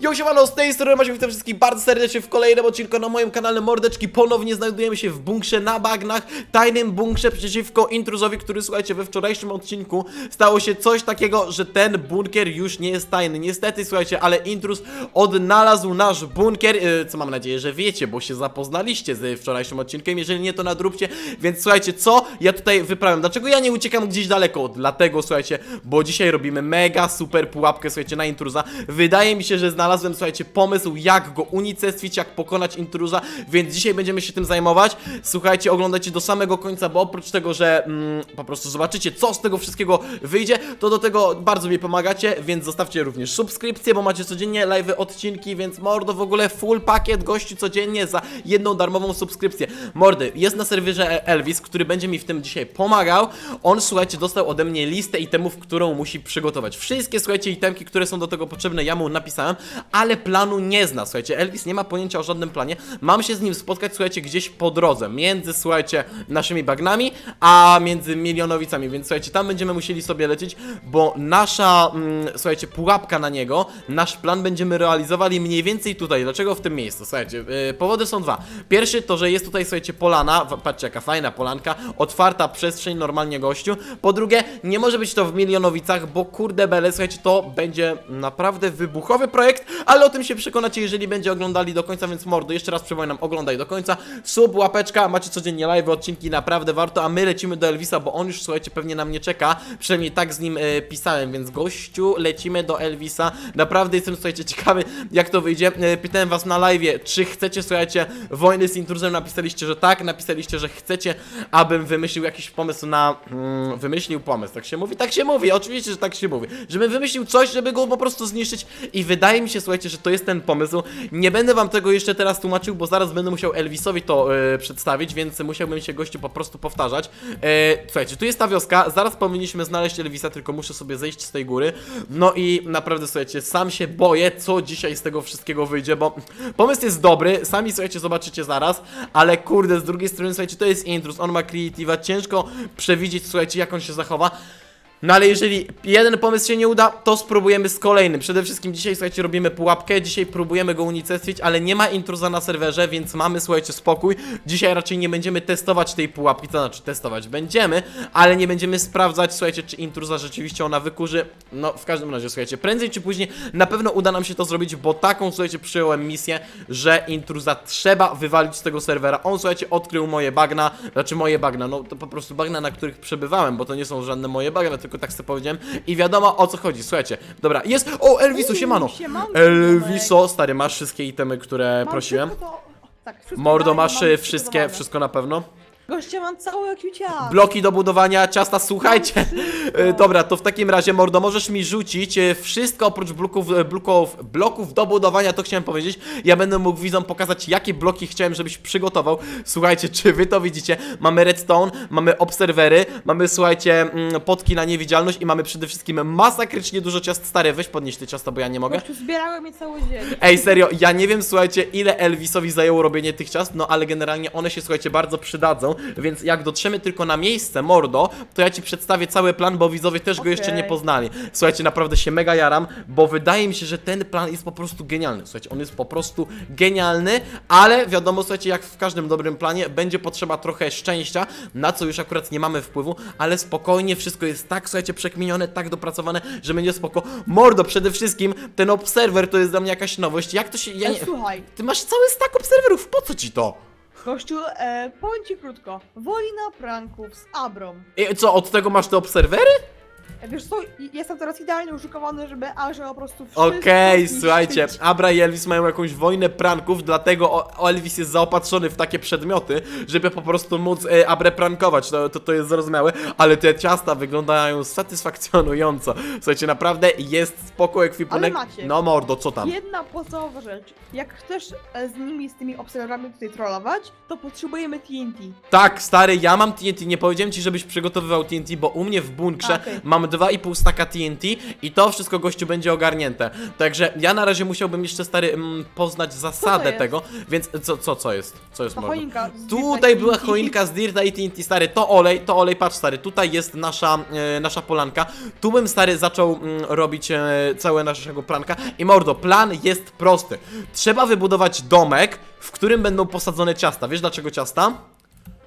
Yo, siemano, z tej strony Maciek, witam wszystkich bardzo serdecznie w kolejnym odcinku na moim kanale Mordeczki. Ponownie znajdujemy się w bunkrze na bagnach, tajnym bunkrze przeciwko intruzowi, który, słuchajcie, we wczorajszym odcinku stało się coś takiego, że ten bunkier już nie jest tajny. Niestety, słuchajcie, ale intruz odnalazł nasz bunkier, yy, co mam nadzieję, że wiecie, bo się zapoznaliście z wczorajszym odcinkiem. Jeżeli nie, to nadróbcie. Więc słuchajcie, co ja tutaj wyprawiam? Dlaczego ja nie uciekam gdzieś daleko? Dlatego, słuchajcie, bo dzisiaj robimy mega super pułapkę, słuchajcie, na intruza. Wydaje mi się, że znalazłem, słuchajcie, pomysł, jak go unicestwić, jak pokonać intruza, więc dzisiaj będziemy się tym zajmować. Słuchajcie, oglądajcie do samego końca, bo oprócz tego, że mm, po prostu zobaczycie, co z tego wszystkiego wyjdzie, to do tego bardzo mi pomagacie, więc zostawcie również subskrypcję, bo macie codziennie live odcinki, więc mordo w ogóle full pakiet gości codziennie za jedną darmową subskrypcję. Mordy, jest na serwerze Elvis, który będzie mi w tym dzisiaj pomagał. On, słuchajcie, dostał ode mnie listę itemów, którą musi przygotować. Wszystkie, słuchajcie, itemki, które są do tego potrzebne, ja mu napisałem, ale planu nie zna, słuchajcie. Elvis nie ma pojęcia o żadnym planie. Mam się z nim spotkać, słuchajcie, gdzieś po drodze, między, słuchajcie, naszymi bagnami, a między milionowicami, więc słuchajcie, tam będziemy musieli sobie lecieć, bo nasza, mm, słuchajcie, pułapka na niego, nasz plan będziemy realizowali mniej więcej tutaj. Dlaczego w tym miejscu? Słuchajcie, yy, powody są dwa. Pierwszy to, że jest tutaj, słuchajcie, polana, patrzcie, jaka fajna polanka, otwarta przestrzeń, normalnie gościu. Po drugie, nie może być to w milionowicach, bo kurde bele, słuchajcie, to będzie naprawdę wybuchowy projekt, ale o tym się przekonacie, jeżeli będzie oglądali do końca, więc mordo, jeszcze raz przypominam, oglądaj do końca. Sub, łapeczka, macie codziennie live, odcinki, naprawdę warto, a my lecimy do Elvisa, bo on już, słuchajcie, pewnie na mnie czeka, przynajmniej tak z nim e, pisałem, więc gościu, lecimy do Elvisa, naprawdę jestem, słuchajcie, ciekawy, jak to wyjdzie. E, pytałem was na live, czy chcecie, słuchajcie, wojny z intruzem, napisaliście, że tak, napisaliście, że chcecie, abym wymyślił jakiś pomysł na... Mm, wymyślił pomysł, tak się mówi? Tak się mówi, oczywiście, że tak się mówi. Żebym wymyślił coś, żeby go po prostu zniszczyć i wydaje mi się, słuchajcie, że to jest ten pomysł. Nie będę wam tego jeszcze teraz tłumaczył, bo zaraz będę musiał Elvisowi to e, przedstawić, więc musiałbym się gościu po prostu powtarzać. E, słuchajcie, tu jest ta wioska, zaraz powinniśmy znaleźć Elvisa, tylko muszę sobie zejść z tej góry. No i naprawdę, słuchajcie, sam się boję, co dzisiaj z tego wszystkiego wyjdzie, bo pomysł jest dobry, sami, słuchajcie, zobaczycie zaraz, ale kurde, z drugiej strony, słuchajcie, to jest intrus, on ma creative'a, ciężko przewidzieć, słuchajcie, jak on się zachowa. No ale jeżeli jeden pomysł się nie uda, to spróbujemy z kolejnym. Przede wszystkim dzisiaj, słuchajcie, robimy pułapkę, dzisiaj próbujemy go unicestwić, ale nie ma intruza na serwerze, więc mamy, słuchajcie, spokój. Dzisiaj raczej nie będziemy testować tej pułapki, to znaczy testować będziemy, ale nie będziemy sprawdzać, słuchajcie, czy intruza rzeczywiście ona wykurzy. No, w każdym razie, słuchajcie, prędzej czy później na pewno uda nam się to zrobić, bo taką, słuchajcie, przyjąłem misję, że intruza trzeba wywalić z tego serwera. On, słuchajcie, odkrył moje bagna, znaczy moje bagna, no to po prostu bagna, na których przebywałem, bo to nie są żadne moje bagna, tylko tak sobie powiedziałem i wiadomo o co chodzi. Słuchajcie, dobra, jest, o, Elviso, siemano. siemanko, Elviso, stary, masz wszystkie itemy, które Mam prosiłem. wszystko to- Tak, wszystko Mordo, daję, masz mam wszystko wszystkie, wszystko na pewno. Goście, mam cały kwiuciak. Bloki do budowania, ciasta, słuchajcie. wszystko. E, Dobra, to w takim razie, Mordo, możesz mi rzucić e, wszystko oprócz bloków, e, bloków, bloków do budowania, to chciałem powiedzieć. Ja będę mógł widzom pokazać, jakie bloki chciałem, żebyś przygotował. Słuchajcie, czy wy to widzicie? Mamy redstone, mamy obserwery, mamy, słuchajcie, mm, potki na niewidzialność i mamy przede wszystkim masakrycznie dużo ciast. Stary, weź podnieś te ciasta, bo ja nie mogę. Gościu, zbierałem je cały dzień. Ej, serio, ja nie wiem, słuchajcie, ile Elvisowi zajęło robienie tych ciast, no ale generalnie one się, słuchajcie, bardzo przydadzą, więc jak dotrzemy tylko na miejsce, mordo, to ja ci przedstawię cały plan, bo widzowie też go jeszcze nie poznali. Słuchajcie, naprawdę się mega jaram, bo wydaje mi się, że ten plan jest po prostu genialny. Słuchajcie, on jest po prostu genialny, ale wiadomo, słuchajcie, jak w każdym dobrym planie, będzie potrzeba trochę szczęścia, na co już akurat nie mamy wpływu, ale spokojnie, wszystko jest tak, słuchajcie, przekminione, tak dopracowane, że będzie spoko. Mordo, przede wszystkim ten obserwer to jest dla mnie jakaś nowość. Jak to się... Ja nie... słuchaj, Ty masz cały stack obserwerów, po co ci to? Gościu, e, powiem ci krótko. Wojna pranków z Abrą. I co, od tego masz te obserwery? E, Wiesz co, jestem teraz idealnie uszykowany, żeby Aże po prostu wszystko Okej, zniszczyć. słuchajcie, Abra i Elvis mają jakąś wojnę pranków, dlatego o- Elvis jest zaopatrzony w takie przedmioty, żeby po prostu móc e, Abrę prankować, to, to, to jest zrozumiałe, ale te ciasta wyglądają satysfakcjonująco. Słuchajcie, naprawdę jest spoko ekwipunek. Ale macie. No mordo, co tam? Jedna podstawowa rzecz. Jak chcesz e, z nimi, z tymi obserwatorami tutaj trollować, to potrzebujemy TNT. Tak, stary, ja mam TNT, nie powiedziałem ci, żebyś przygotowywał TNT, bo u mnie w bunkrze Okej. mam 2,5 staka TNT i to wszystko gościu będzie ogarnięte. Także ja na razie musiałbym jeszcze stary mm, poznać zasadę jest? tego, więc co, co, co jest? Co jest Ta mordo? choinka. z Tutaj Dirta była TNT. choinka z Dirta i TNT, stary, to olej, to olej, patrz stary, tutaj jest nasza, e, nasza polanka, tu bym stary zaczął mm, robić e, całe naszego planka i mordo, plan jest prosty, trzeba wybudować domek, w którym będą posadzone ciasta, wiesz dlaczego ciasta?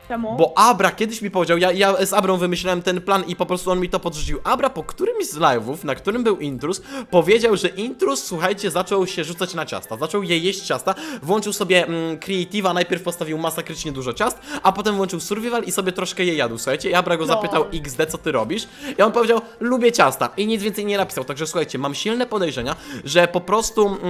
Czemu? Bo Abra kiedyś mi powiedział, ja, ja z Abrą wymyślałem ten plan i po prostu on mi to podrzucił. Abra po którymś z live'ów, na którym był Intrus, powiedział, że Intrus, słuchajcie, zaczął się rzucać na ciasta. Zaczął je jeść ciasta, włączył sobie mm, Creative'a, najpierw postawił masakrycznie dużo ciast, a potem włączył Survival i sobie troszkę je jadł, słuchajcie. I Abra go No. zapytał, XD, co ty robisz? I on powiedział, lubię ciasta. I nic więcej nie napisał. Także słuchajcie, mam silne podejrzenia, że po prostu mm,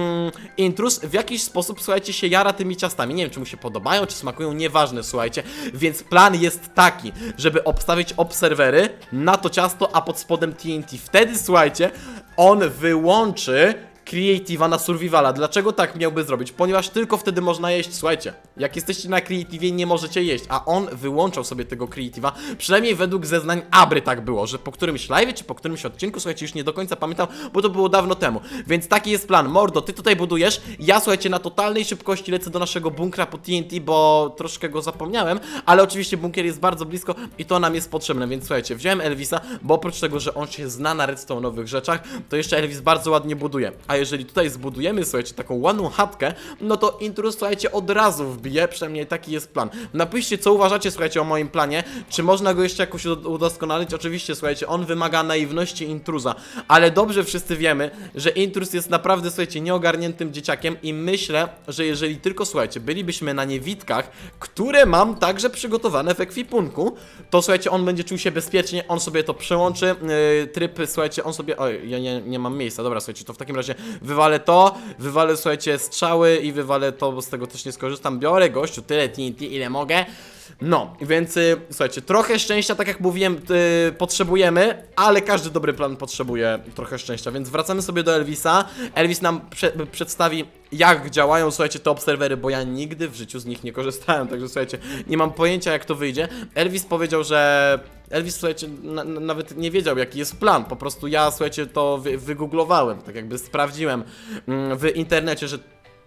Intrus w jakiś sposób, słuchajcie, się jara tymi ciastami. Nie wiem, czy mu się podobają, czy smakują, nieważne, słuchajcie. Więc plan jest taki, żeby obstawić obserwery na to ciasto, a pod spodem TNT. Wtedy, słuchajcie, on wyłączy Creative'a na Survivala. Dlaczego tak miałby zrobić? Ponieważ tylko wtedy można jeść, słuchajcie, jak jesteście na Creative'ie nie możecie jeść, a on wyłączał sobie tego Creative'a, przynajmniej według zeznań Abry tak było, że po którymś live czy po którymś odcinku, słuchajcie, już nie do końca pamiętam, bo to było dawno temu. Więc taki jest plan. Mordo, ty tutaj budujesz, ja słuchajcie, na totalnej szybkości lecę do naszego bunkra po TNT, bo troszkę go zapomniałem, ale oczywiście bunkier jest bardzo blisko i to nam jest potrzebne, więc słuchajcie, wziąłem Elvisa, bo oprócz tego, że on się zna na redstone'owych rzeczach, to jeszcze Elvis bardzo ładnie buduje. A jeżeli tutaj zbudujemy, słuchajcie, taką ładną chatkę, no to Intrus, słuchajcie, od razu wbije, przynajmniej taki jest plan. Napiszcie, co uważacie, słuchajcie, o moim planie, czy można go jeszcze jakoś ud- udoskonalić? Oczywiście, słuchajcie, on wymaga naiwności intruza, ale dobrze wszyscy wiemy, że Intrus jest naprawdę, słuchajcie, nieogarniętym dzieciakiem i myślę, że jeżeli tylko, słuchajcie, bylibyśmy na niewitkach, które mam także przygotowane w ekwipunku, to słuchajcie, on będzie czuł się bezpiecznie, on sobie to przełączy, yy, tryb, słuchajcie, on sobie, oj, ja nie, nie mam miejsca, dobra, słuchajcie, to w takim razie wywalę to, wywalę, słuchajcie, strzały i wywalę to, bo z tego też nie skorzystam, biorę, gościu, tyle TNT, ile mogę, no, więc y, słuchajcie, trochę szczęścia, tak jak mówiłem, y, potrzebujemy, ale każdy dobry plan potrzebuje trochę szczęścia, więc wracamy sobie do Elvisa. Elvis nam prze przedstawi, jak działają, słuchajcie, te obserwery, bo ja nigdy w życiu z nich nie korzystałem, także słuchajcie, nie mam pojęcia, jak to wyjdzie. Elvis powiedział, że. Elvis, słuchajcie, na, na, nawet nie wiedział, jaki jest plan. Po prostu ja, słuchajcie, to wy, wygooglowałem, tak jakby sprawdziłem mm, w internecie, że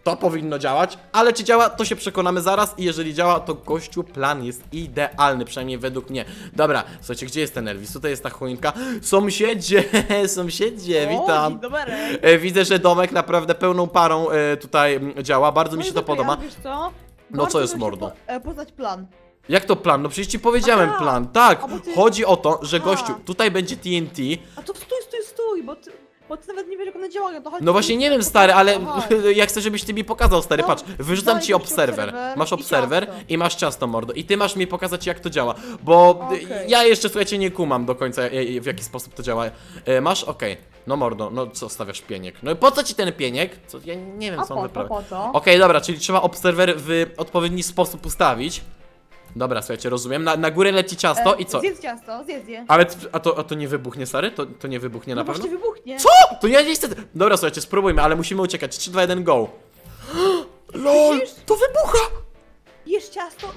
to powinno działać, ale czy działa, to się przekonamy zaraz i jeżeli działa, to gościu plan jest idealny, przynajmniej według mnie. Dobra, słuchajcie, gdzie jest ten Elvis? Tutaj jest ta choinka. Sąsiedzie, sąsiedzie, O, witam. dzień dobry. E, Widzę, że domek naprawdę pełną parą e, tutaj mm, działa, bardzo mi się to podoba. Wiesz co? No, co jest, mordo? Po, e, poznać plan. Jak to plan? No przecież ci powiedziałem Aha, plan, tak. a bo ty- Chodzi o to, że Aha. gościu, tutaj będzie TNT, A to stój, stój, stój, bo ty, bo ty nawet nie wiesz jak one działają. To No właśnie nie wiem stary, ale ja chcę żebyś ty mi pokazał stary, No, patrz, wyrzucam ci gościu obserwer, obserwer masz i obserwer ciasto. i masz ciasto mordo i ty masz mi pokazać jak to działa, bo Okej. ja jeszcze słuchajcie nie kumam do końca e, e, w jaki sposób to działa. E, Masz? Okej, no mordo, no co stawiasz pieniek? No i po co ci ten pieniek? Co, ja nie wiem A co on po co, wyprawia. po co? Okej, dobra, czyli trzeba obserwer w odpowiedni sposób ustawić. Dobra, słuchajcie, rozumiem. Na, na górę leci ciasto E, i co? Zjedz ciasto, zjedz je. Ale a to, a to nie wybuchnie, stary? To, to nie wybuchnie na no pewno? właśnie wybuchnie. Co? To ja nie chcę. Dobra, słuchajcie, spróbujmy, ale musimy uciekać. 3, 2, 1, go. LOL! To wybucha! Jesz ciasto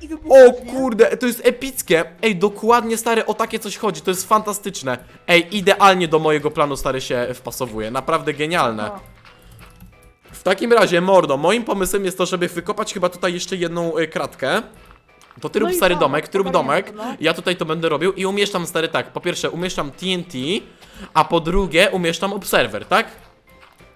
i, i wybuchnie. O kurde, to jest epickie. Ej, dokładnie, stary, o takie coś chodzi. To jest fantastyczne. Ej, idealnie do mojego planu, stary, się wpasowuje. Naprawdę genialne. O, W takim razie, mordo, moim pomysłem jest to, żeby wykopać chyba tutaj jeszcze jedną y, kratkę. To ty No rób i stary domek, ty rób Ogarniemy domek, to, no. ja tutaj to będę robił i umieszczam stary tak, po pierwsze umieszczam TNT, a po drugie umieszczam obserwer, tak?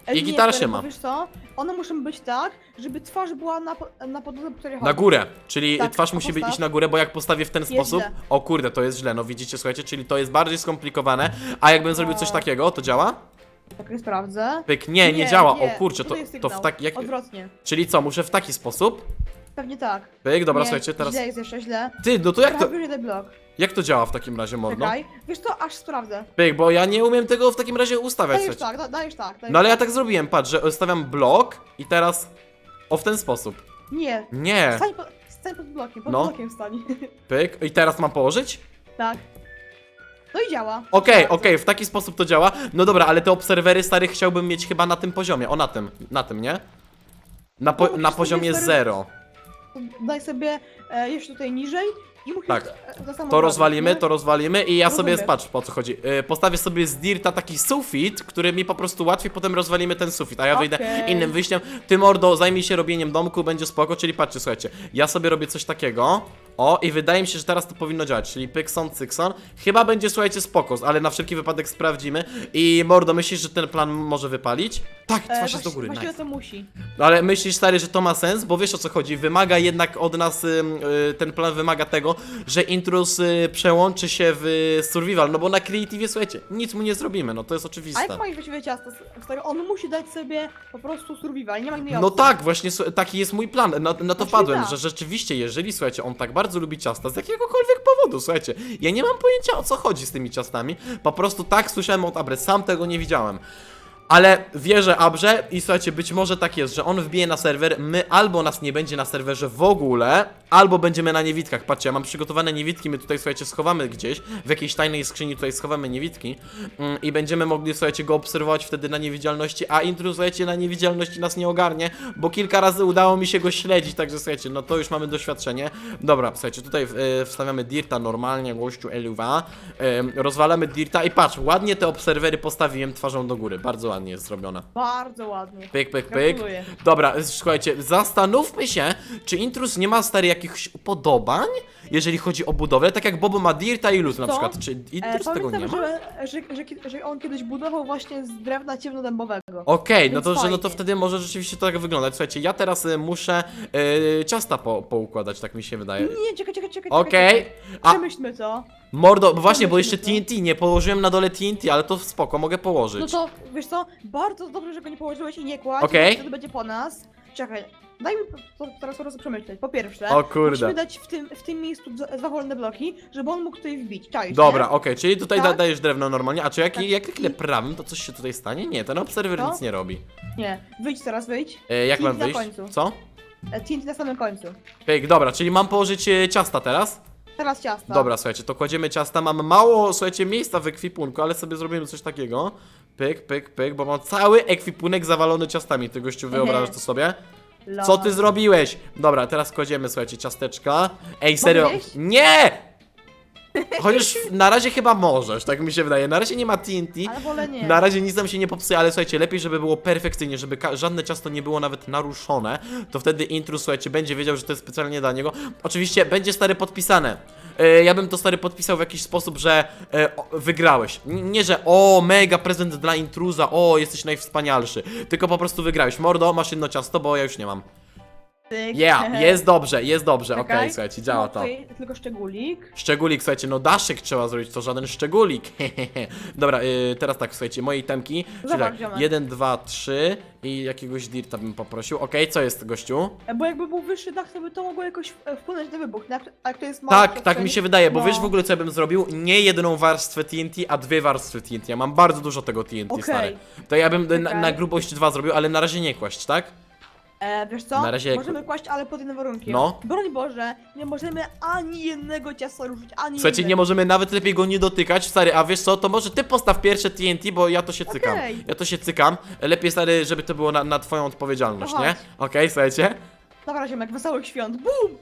E, I nie, się ma. Wiesz co? One muszą być tak, żeby twarz była na, po- na podłodze, po której Na chodzi. górę, czyli Tak, twarz a musi postaw? iść na górę, bo jak postawię w ten sposób, źle. o kurde, to jest źle, no widzicie, słuchajcie, czyli to jest bardziej skomplikowane, a jakbym zrobił coś takiego, to działa? Tak, nie sprawdzę. Pyk, nie, nie, działa, o kurczę, to, Tutaj jest to w sygnał. tak, jak, Odwrotnie. czyli co, muszę w taki sposób? Pewnie tak. Pyk, dobra, nie, słuchajcie, teraz, Źle jest jeszcze, źle. ty, no to jak to, blok. jak to działa w takim razie, mordo? Czekaj. Wiesz co? Aż sprawdzę. Pyk, bo ja nie umiem tego w takim razie ustawiać, Dajesz słuchajcie. tak, da, dajesz tak. Dajesz No ale ja tak zrobiłem, patrz, że stawiam blok i teraz, o w ten sposób. Nie. Nie, Stań, po, stań pod blokiem, pod No. blokiem stań. pyk, i teraz mam położyć? tak. No i działa. Okej, Sprawdzę. okej, w taki sposób to działa. No dobra, ale te obserwery starych chciałbym mieć chyba na tym poziomie. O, na tym, na tym, nie? Na, po, No, na przecież poziomie sobie stary- 0. Daj sobie e, jeszcze tutaj niżej I musisz Tak. e, to samo To rozwalimy, to rozwalimy i ja sobie Rozumiem. patrz po co chodzi. Yy, postawię sobie z Dirta taki sufit, który mi po prostu łatwiej potem rozwalimy ten sufit, a ja wyjdę Okej. innym wyjściem. Ty mordo, zajmij się robieniem domku, będzie spoko, czyli patrzcie, słuchajcie, ja sobie robię coś takiego. O, i wydaje mi się, że teraz to powinno działać, czyli pykson, cykson. Chyba będzie, słuchajcie, spoko, ale na wszelki wypadek sprawdzimy. I mordo, myślisz, że ten plan może wypalić? Tak, E, twarz jest właści- do góry, Właściwie nice. to musi. Ale myślisz, stary, że to ma sens? Bo wiesz o co chodzi. Wymaga jednak od nas, ym, y, ten plan wymaga tego, że intrus y, przełączy się w y, survival. No bo na creative, słuchajcie, nic mu nie zrobimy, no to jest oczywiste. jak masz właściwie ciasto? On musi dać sobie po prostu survival, nie ma innej No opcji. tak, właśnie taki jest mój plan. Na, na to wpadłem, tak. że rzeczywiście, jeżeli słuchajcie, on tak bardzo lubi ciasta, z jakiegokolwiek powodu, słuchajcie, ja nie mam pojęcia o co chodzi z tymi ciastami. Po prostu tak słyszałem od Abre, sam tego nie widziałem. Ale wierzę Abrze i słuchajcie, być może tak jest, że on wbije na serwer, my albo nas nie będzie na serwerze w ogóle, albo będziemy na niewitkach. Patrzcie, ja mam przygotowane niewitki, my tutaj słuchajcie, schowamy gdzieś, w jakiejś tajnej skrzyni tutaj schowamy niewitki mm, i będziemy mogli, słuchajcie, go obserwować wtedy na niewidzialności, a intruz, słuchajcie, na niewidzialności nas nie ogarnie, bo kilka razy udało mi się go śledzić, także słuchajcie, no to już mamy doświadczenie. Dobra, słuchajcie, tutaj e, wstawiamy dirta normalnie, gościu Eluwa, e, rozwalamy dirta i patrz, ładnie te obserwery postawiłem twarzą do góry, bardzo ładnie jest zrobione. Bardzo ładnie. Pyk, pyk, pyk. Gratuluję. Dobra, słuchajcie, zastanówmy się, czy Intrus nie ma stary jakichś upodobań, jeżeli chodzi o budowlę, tak jak Bobo ma Dirta i Luz na Co? przykład. Czy E, Intrus tego nie ma? że, że, że, że, że on kiedyś budował właśnie z drewna ciemnodębowego. Okej, no Więc to, że, no to fajnie. wtedy może rzeczywiście to tak wyglądać. Słuchajcie, ja teraz y, muszę y, ciasta po, poukładać, tak mi się wydaje. Nie, czekaj, czekaj, czekaj. Okej, czekaj. a Przemyślmy to. mordo, bo właśnie, bo jeszcze TNT, nie położyłem na dole TNT, ale to spoko, mogę położyć. No to, wiesz co, bardzo dobrze, że go nie położyłeś i nie kładź, Okej. wtedy będzie po nas. Czekaj, daj mi to teraz po prostu przemyśleć. Po pierwsze, O kurde. musimy dać w tym, w tym miejscu dwa dwa wolne bloki, żeby on mógł tutaj wbić. Czaisz, Dobra, nie? okej, czyli tutaj Tak. da, dajesz drewno normalnie, a czy jak, Tak. jak kliknę prawym, to coś się tutaj stanie? Nie, ten obserwer nic nie robi. Nie, wyjdź teraz, wyjdź. E, jak TNT mam na wyjść? końcu. Co? E, TNT na samym końcu. Pyk, dobra, czyli mam położyć e, ciasta teraz? Teraz ciasto. Dobra, słuchajcie, to kładziemy ciasta. Mam mało, słuchajcie, miejsca w ekwipunku, ale sobie zrobimy coś takiego. Pyk, pyk, pyk, bo mam cały ekwipunek zawalony ciastami. Ty gościu wyobrażasz to sobie? Lol. Co ty zrobiłeś? Dobra, teraz kładziemy, słuchajcie, ciasteczka. Ej, serio. jeść? Nie! Chociaż na razie chyba możesz, tak mi się wydaje. Na razie nie ma TNT. Ale wolę nie. Na razie nic nam się nie popsuje, ale słuchajcie, lepiej, żeby było perfekcyjnie, żeby żadne ciasto nie było nawet naruszone, to wtedy intrus, słuchajcie, będzie wiedział, że to jest specjalnie dla niego. Oczywiście będzie stary podpisane. E, ja bym to stary podpisał w jakiś sposób, że e, o, wygrałeś. N- Nie, że o, mega prezent dla intruza, o, jesteś najwspanialszy. Tylko po prostu wygrałeś. Mordo, masz jedno ciasto, bo ja już nie mam. Tyk. Yeah, jest dobrze, jest dobrze, okej, Czekaj. słuchajcie, działa to. tutaj tylko szczególik. Szczególik, słuchajcie, no daszek trzeba zrobić, to żaden szczególik. Dobra, y, teraz tak, słuchajcie, moje temki. Czyli Zobacz, tak, ziomek. 1, 2, 3 i jakiegoś dirta bym poprosił. Okej, co jest, gościu? E, Bo jakby był wyższy dach, to by to mogło jakoś e, wpłynąć na wybuch. Na, a jak to jest mała Tak, tak mi się wydaje, bo no. wiesz w ogóle co ja bym zrobił? Nie jedną warstwę TNT, a dwie warstwy TNT. Ja mam bardzo dużo tego TNT, Okej. stary. To ja bym na, Czekaj. na grubość dwa zrobił, ale na razie nie kłaść, tak? E, wiesz co? Na razie Możemy kłaść, ale pod jednym warunkiem. No. Broń Boże, nie możemy ani jednego ciasta ruszyć, ani Słuchajcie, nie jednego. możemy nawet lepiej go nie dotykać, stary, a wiesz co, to może ty postaw pierwsze TNT, bo ja to się cykam. Okej. Ja to się cykam. Lepiej, stary, żeby to było na, na twoją odpowiedzialność, No nie? chodź. Okej, słuchajcie. Dobra, ziomek, wesołych świąt. Bum!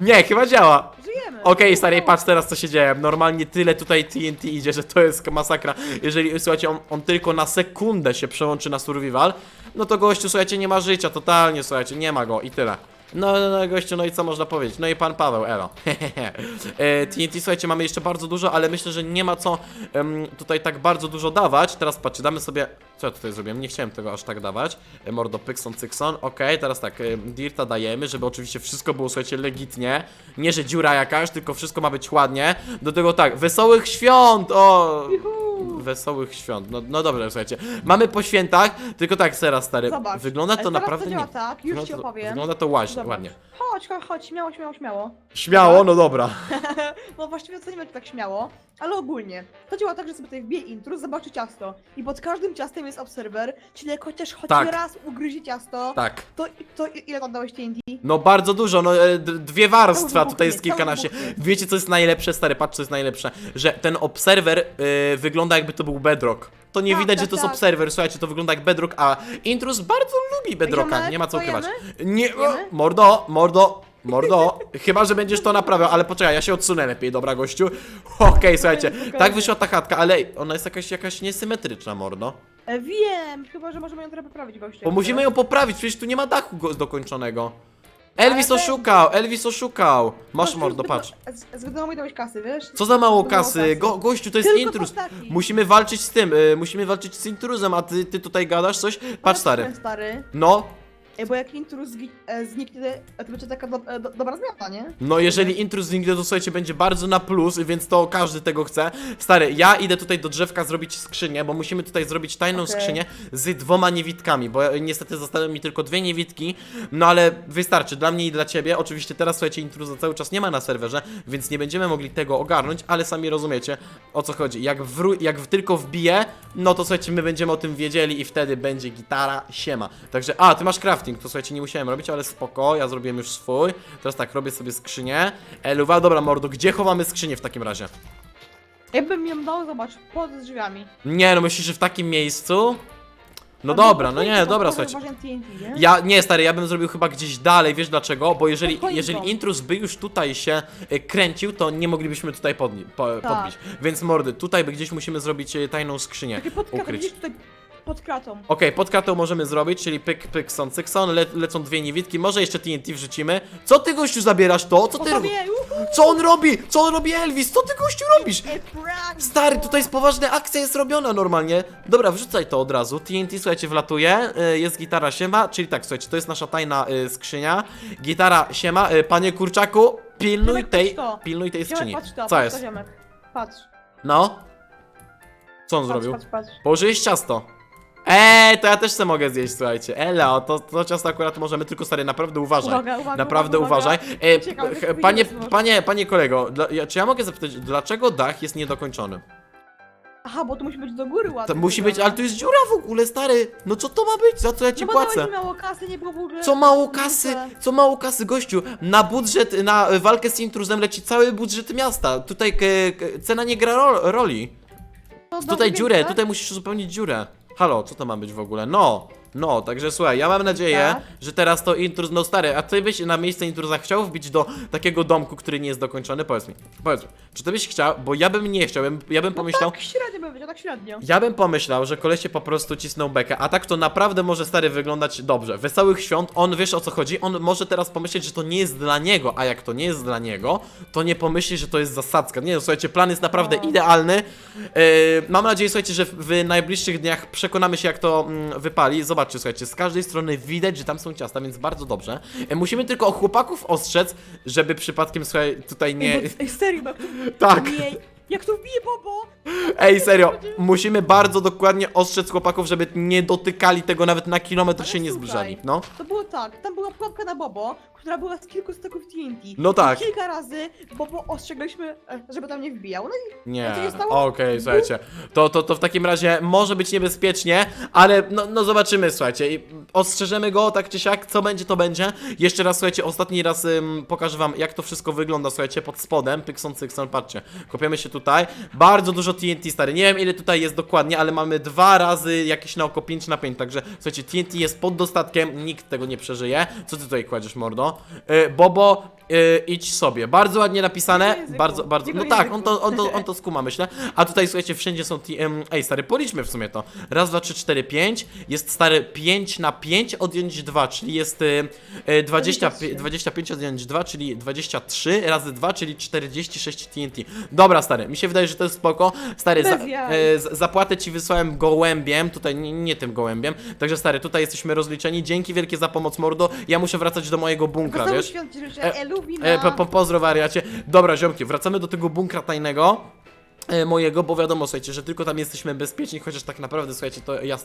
Nie, chyba działa. Żyjemy. Okej, stary, patrz teraz co się dzieje. Normalnie tyle tutaj TNT idzie, że to jest masakra. Jeżeli, słuchajcie, on, on tylko na sekundę się przełączy na survival, no to gościu, słuchajcie, nie ma życia, totalnie, słuchajcie, nie ma go i tyle. No, no, no, gościu, no i co można powiedzieć? No i pan Paweł, elo. e, TNT, słuchajcie, mamy jeszcze bardzo dużo, ale myślę, że nie ma co tutaj tak bardzo dużo dawać. Teraz patrzcie, damy sobie... Co ja tutaj zrobiłem? Nie chciałem tego aż tak dawać. E, mordo, pykson, cykson. Okej, teraz tak, e, dirta dajemy, żeby oczywiście wszystko było, słuchajcie, legitnie. Nie, że dziura jakaś, tylko wszystko ma być ładnie. Do tego tak, wesołych świąt! O! Wesołych świąt. No, no dobrze, słuchajcie. Mamy po świętach, tylko tak, teraz stary. Zobacz. Wygląda to teraz naprawdę to działa nie. tak, już ci wygląda, opowiem. wygląda to łaś, Zobacz. ładnie. Chodź, chodź, chodź, śmiało, śmiało, śmiało. Śmiało, no dobra. No właściwie co nie czy tak śmiało, ale ogólnie. To działa tak, że sobie tutaj wbije intruz, zobaczy ciasto. I pod każdym ciastem jest obserwer, czyli jak chociaż choć Tak. raz ugryzie ciasto, Tak. to, to ile tam dałeś TNT? No bardzo dużo, no e, d- dwie warstwy, a Cały tutaj jest wybuchnie, kilkanaście. cały wybuchnie. Wiecie co jest najlepsze, stary, patrz co jest najlepsze, że ten obserwer y, wygląda jakby to był bedrock. To nie Tak, widać, tak, że to jest tak. obserwer, słuchajcie, to wygląda jak bedrock, a intrus bardzo lubi bedrocka, Ziomek, nie ma co ukrywać. Nie, o, Jemy? mordo, mordo, Mordo, chyba, że będziesz to naprawiał, ale poczekaj, ja się odsunę lepiej, dobra gościu. Okej, słuchajcie, spokojnie. tak wyszła ta chatka, ale ej, ona jest jakaś, jakaś niesymetryczna, mordo. E, wiem, chyba, że możemy ją trochę poprawić, gościu. Bo musimy ją poprawić, przecież tu nie ma dachu go- dokończonego. Elvis Ale- oszukał, Elvis oszukał. Masz Gościu, mordo, patrz. z- Zbyt mało mi dałeś kasy, wiesz? Co za mało kasy, Go, gościu, to jest Tylko intruz. postaci. Musimy walczyć z tym, y, musimy walczyć z intruzem, a ty, ty tutaj gadasz coś? Patrz stary. stary. No, E, bo jak intruz zgi- e, zniknie, to będzie taka do, e, do, dobra zmiana, nie? No jeżeli intruz zniknie, to słuchajcie, będzie bardzo na plus, więc to każdy tego chce. Stary, ja idę tutaj do drzewka zrobić skrzynię, bo musimy tutaj zrobić tajną Okej. skrzynię z dwoma niewitkami, bo e, niestety zostały mi tylko dwie niewitki, no ale wystarczy dla mnie i dla ciebie. Oczywiście teraz, słuchajcie, intruza cały czas nie ma na serwerze, więc nie będziemy mogli tego ogarnąć, ale sami rozumiecie, o co chodzi. Jak, wró- jak w- tylko wbije, no to słuchajcie, my będziemy o tym wiedzieli i wtedy będzie gitara, siema. Także, a, ty masz crafting, to słuchajcie, nie musiałem robić, ale spoko, ja zrobiłem już swój. Teraz tak, robię sobie skrzynię. Eluwa, dobra mordo, gdzie chowamy skrzynię w takim razie? Jakbym ją dał, zobacz, pod drzwiami. Nie, no myślisz, że w takim miejscu? No A dobra, pod no nie, choinką, dobra, słuchajcie. Ja, nie stary, ja bym zrobił chyba gdzieś dalej, wiesz dlaczego? Bo jeżeli, Pod choinką. jeżeli intruz by już tutaj się e, kręcił, to nie moglibyśmy tutaj podni- po, Tak. podbić. Więc mordy, tutaj by gdzieś musimy zrobić e, tajną skrzynię. Takie ukryć. widzisz tutaj pod kratą. Okej, pod kartą możemy zrobić, czyli pyk, pyk, son, cykson, le, lecą dwie niewidki, może jeszcze TNT wrzucimy. Co ty gościu zabierasz to? Co ty robisz? Uhu! Co on robi? Co on robi Elvis? Co ty gościu robisz? Ej, prank! Stary, tutaj jest poważna akcja, jest robiona normalnie. Dobra, wrzucaj to od razu. TNT, słuchajcie, wlatuje. y, Jest gitara siema, czyli tak, słuchajcie, to jest nasza tajna y, skrzynia. Gitara siema. y, Panie kurczaku, pilnuj Ziomek, tej, patrz to. pilnuj tej Ziomek, skrzyni. patrz to, Co patrz jest? To, ziomek. Patrz, No? Co on patrz, zrobił? patrz, patrz. Położyłeś ciasto. Eee, to ja też se mogę zjeść, słuchajcie. Elo, to, to ciasto akurat możemy, tylko stary, naprawdę uważaj. Uwaga, uwaga, Naprawdę uwaga, uważaj. uwaga. E, Ciekawe, p- jak panie, wyjdzie, panie, panie kolego, dla, ja, czy ja mogę zapytać, dlaczego dach jest niedokończony? Aha, bo to musi być do góry To ładnie. musi być, ale tu jest dziura w ogóle, stary. No co to ma być? Za co ja ci no płacę? mało kasy, nie było w ogóle... Co mało kasy, co mało kasy, gościu. Na budżet, na walkę z intruzem leci cały budżet miasta. Tutaj cena nie gra ro, roli. No, Tutaj dziurę, tak? tutaj musisz uzupełnić dziurę. Halo, co to ma być w ogóle? No, no, także słuchaj, ja mam nadzieję, Tak. że teraz to intruz, no stary, a ty byś na miejsce intruza chciał wbić do takiego domku, który nie jest dokończony? Powiedz mi, powiedz mi, czy ty byś chciał, bo ja bym nie chciał, ja bym, ja bym pomyślał, Tak średnio bym powiedział, tak średnio. ja bym pomyślał, że kolesie po prostu cisnął bekę, a tak to naprawdę może stary wyglądać dobrze. Wesołych świąt, on wiesz o co chodzi, on może teraz pomyśleć, że to nie jest dla niego, a jak to nie jest dla niego, to nie pomyśli, że to jest zasadzka. Nie no, słuchajcie, plan jest naprawdę No. idealny. Yy, mam nadzieję, słuchajcie, że w, w najbliższych dniach przekonamy się, jak to mm, wypali. Zobaczcie, słuchajcie, z każdej strony widać, że tam są ciasta, więc bardzo dobrze. E, musimy tylko chłopaków ostrzec, żeby przypadkiem, słuchaj, tutaj nie... Ej, bo, ej serio, bo. Tak. Jak tu wbije Bobo! Ej, serio, musimy bardzo dokładnie ostrzec chłopaków, żeby nie dotykali tego nawet na kilometr Ale się nie słuchaj, zbliżali. No. To było tak, tam była pułapka na Bobo, która była z kilku staków TNT. No tak. I kilka razy Bobo ostrzegaliśmy, e, żeby tam nie wbijał. No i Nie, A co się stało? okej, słuchajcie, to, to, to w takim razie może być niebezpiecznie, ale no, no zobaczymy, słuchajcie, i ostrzeżemy go tak czy siak, co będzie, to będzie. Jeszcze raz, słuchajcie, ostatni raz ym, pokażę wam, jak to wszystko wygląda, słuchajcie, pod spodem, pykson, cykson, patrzcie, kopiemy się tutaj, bardzo dużo TNT, stary, nie wiem ile tutaj jest dokładnie, ale mamy dwa razy jakieś na oko 5 na 5, także, słuchajcie, TNT jest pod dostatkiem, nikt tego nie przeżyje, co ty tutaj kładziesz, mordo? Y, Bobo, y, idź sobie, bardzo ładnie napisane, Jego języku. bardzo, bardzo, Jego no tak, on to, on to, on to skuma, myślę. A tutaj, słuchajcie, wszędzie są em, Ej, stary, policzmy w sumie to. Raz, dwa, trzy, cztery, pięć. Jest stary 5 na 5 odjąć 2, czyli jest y, y, 20, 23. 25 odjąć 2, czyli 23 razy 2, czyli 46 TNT. Dobra, stary, mi się wydaje, że to jest spoko. Stary, za, e, z- zapłatę ci wysłałem gołębiem, tutaj nie, nie tym gołębiem. Także, stary, tutaj jesteśmy rozliczeni. Dzięki wielkie za pomoc, mordo. Ja muszę wracać do mojego bunkra, wiesz? świąt ci życzę, E, Elubina. E, po, po, pozdro wariacie. Dobra, ziomki, wracamy do tego bunkra tajnego. E, mojego, bo wiadomo, słuchajcie, że tylko tam jesteśmy bezpieczni, chociaż tak naprawdę, słuchajcie, to ja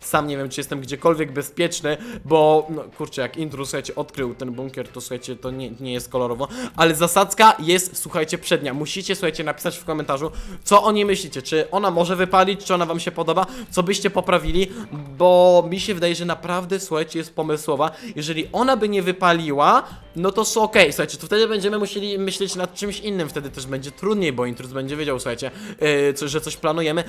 sam nie wiem, czy jestem gdziekolwiek bezpieczny, bo, no kurczę, jak Intru, słuchajcie, odkrył ten bunkier, to słuchajcie, to nie, nie jest kolorowo, ale zasadzka jest, słuchajcie, przednia. Musicie, słuchajcie, napisać w komentarzu, co o niej myślicie, czy ona może wypalić, czy ona wam się podoba, co byście poprawili, bo mi się wydaje, że naprawdę, słuchajcie, jest pomysłowa. Jeżeli ona by nie wypaliła, no to okej, słuchajcie, to wtedy będziemy musieli myśleć nad czymś innym, wtedy też będzie trudniej, bo intruz będzie wiedział, słuchajcie, yy, co, że coś planujemy.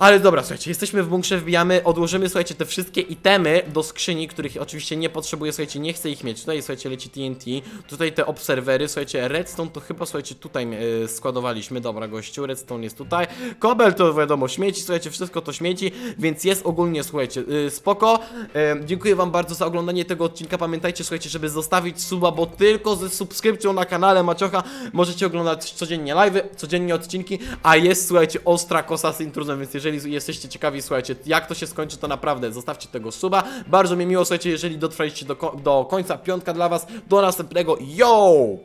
Ale dobra, słuchajcie, jesteśmy w bunkrze, wbijamy, odłożymy, słuchajcie, te wszystkie itemy do skrzyni, których oczywiście nie potrzebuję, słuchajcie, nie chcę ich mieć. Tutaj, słuchajcie, leci TNT, tutaj te obserwery, słuchajcie, redstone to chyba, słuchajcie, tutaj e, składowaliśmy, dobra, gościu, redstone jest tutaj, kobel to wiadomo, śmieci, słuchajcie, wszystko to śmieci, więc jest ogólnie, słuchajcie, e, spoko. E, dziękuję wam bardzo za oglądanie tego odcinka, pamiętajcie, słuchajcie, żeby zostawić suba, bo tylko ze subskrypcją na kanale Maciocha możecie oglądać codziennie live'y, codziennie odcinki, a jest, słuchajcie, ostra kosa z intruzem, więc jeżeli jesteście ciekawi, słuchajcie, jak to się skończy, to naprawdę zostawcie tego suba. Bardzo mi miło, słuchajcie, jeżeli dotrwaliście do, do końca, piątka dla was, do następnego, yo!